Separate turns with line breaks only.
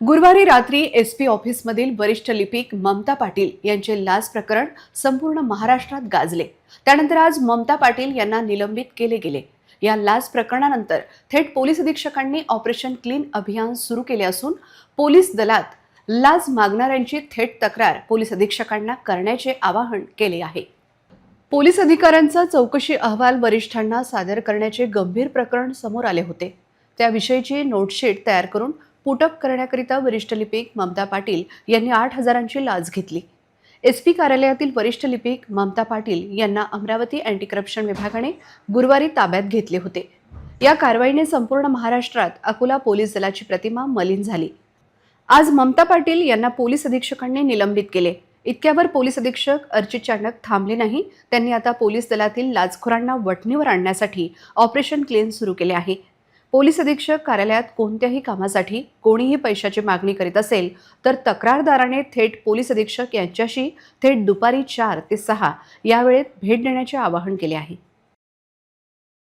गुरुवारी रात्री S P ऑफिसमधील वरिष्ठ लिपिक ममता पाटील यांचे लाच प्रकरण संपूर्ण महाराष्ट्रात गाजले. त्यानंतर आज ममता पाटील यांना निलंबित केले गेले. या लाच प्रकरणानंतर थेट पोलीस अधीक्षकांनी ऑपरेशन क्लीन अभियान सुरू केले असून पोलीस दलात लाच मागणाऱ्यांची थेट तक्रार पोलीस अधीक्षकांना करण्याचे आवाहन केले आहे. पोलीस अधिकाऱ्यांचा चौकशी अहवाल वरिष्ठांना सादर करण्याचे गंभीर प्रकरण समोर आले होते. त्याविषयीची नोटशीट तयार करून पुटअप करण्याकरिता वरिष्ठ लिपिक ममता पाटील यांनी आठ हजारांची लाच घेतली. एस पी कार्यालयातील वरिष्ठ लिपिक ममता पाटील यांना अमरावती अँटी करप्शन विभागाने गुरुवारी ताब्यात घेतले होते. या कारवाईने संपूर्ण महाराष्ट्रात अकोला पोलीस दलाची प्रतिमा मलिन झाली. आज ममता पाटील यांना पोलीस अधीक्षकांनी निलंबित केले. इतक्यावर पोलीस अधीक्षक अर्चित चाणक थांबले नाही. त्यांनी आता पोलीस दलातील लाचखोरांना वठणीवर आणण्यासाठी ऑपरेशन क्लीन सुरू केले आहे. पोलीस अधीक्षक कार्यालयात कोणत्याही कामासाठी कोणीही पैशाची मागणी करीत असेल तर तक्रारदाराने थेट पोलीस अधीक्षक यांच्याशी थेट दुपारी चार ते सहा या वेळेत भेट देण्याचे आवाहन केले आहे.